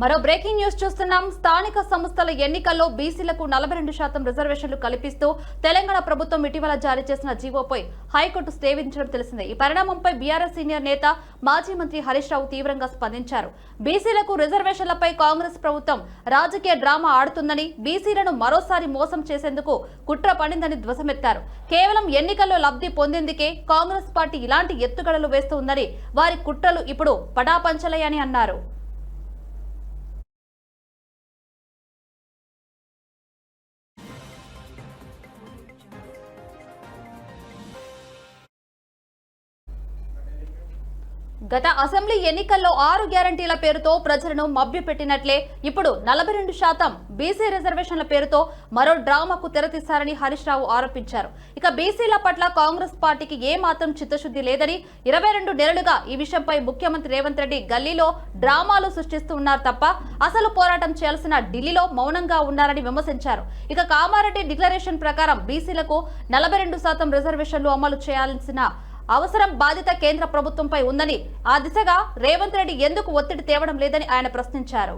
మరో breaking news చూస్తున్నాం. స్థానిక సంస్థల ఎన్నికల్లో బీసీలకు నలభై రెండు శాతం రిజర్వేషన్లు కల్పిస్తూ తెలంగాణ ప్రభుత్వం ఇటీవల జారీ చేసిన జీవోపై హైకోర్టు స్టే విధించడం తెలిసిందే. ఈ పరిణామంపై బీఆర్ఎస్ సీనియర్ నేత మాజీ మంత్రి హరీష్ రావు తీవ్రంగా స్పందించారు. బీసీలకు రిజర్వేషన్లపై కాంగ్రెస్ ప్రభుత్వం రాజకీయ డ్రామా ఆడుతుందని బీసీలను మరోసారి మోసం చేసేందుకు కుట్ర పడిందని ధ్వసమెత్తారు కేవలం ఎన్నికల్లో లబ్ధి పొందేందుకే కాంగ్రెస్ పార్టీ ఇలాంటి ఎత్తుగడలు వేస్తోందని వారి కుట్రలు ఇప్పుడు పటాపంచలయ్యని అన్నారు. గత అసెంబ్లీ ఎన్నికల్లో ఆరు గ్యారంటీల పేరుతో ప్రజలను మభ్యపెట్టినట్లే ఇప్పుడు నలభై రెండు శాతం బీసీ రిజర్వేషన్ల పేరుతో మరో డ్రామాకు తెరతీశారని హరీష్ రావు ఆరోపించారు. ఇక బీసీల పట్ల కాంగ్రెస్ పార్టీకి ఏమాత్రం చిత్తశుద్ధి లేదని ఇరవై రెండు నెలలుగా ఈ విషయంపై ముఖ్యమంత్రి రేవంత్ రెడ్డి గల్లీలో డ్రామాలు సృష్టిస్తూ ఉన్నారు తప్ప అసలు పోరాటం చేయాల్సిన ఢిల్లీలో మౌనంగా ఉన్నారని విమర్శించారు. ఇక కామారెడ్డి డిక్లరేషన్ ప్రకారం బీసీలకు నలభై రెండు శాతం రిజర్వేషన్లు అమలు చేయాల్సిన అవసరం బాధ్యత కేంద్ర ప్రభుత్వంపై ఉందని ఆ దిశగా రేవంత్ రెడ్డి ఎందుకు ఒత్తిడి తేవడం లేదని ఆయన ప్రశ్నించారు.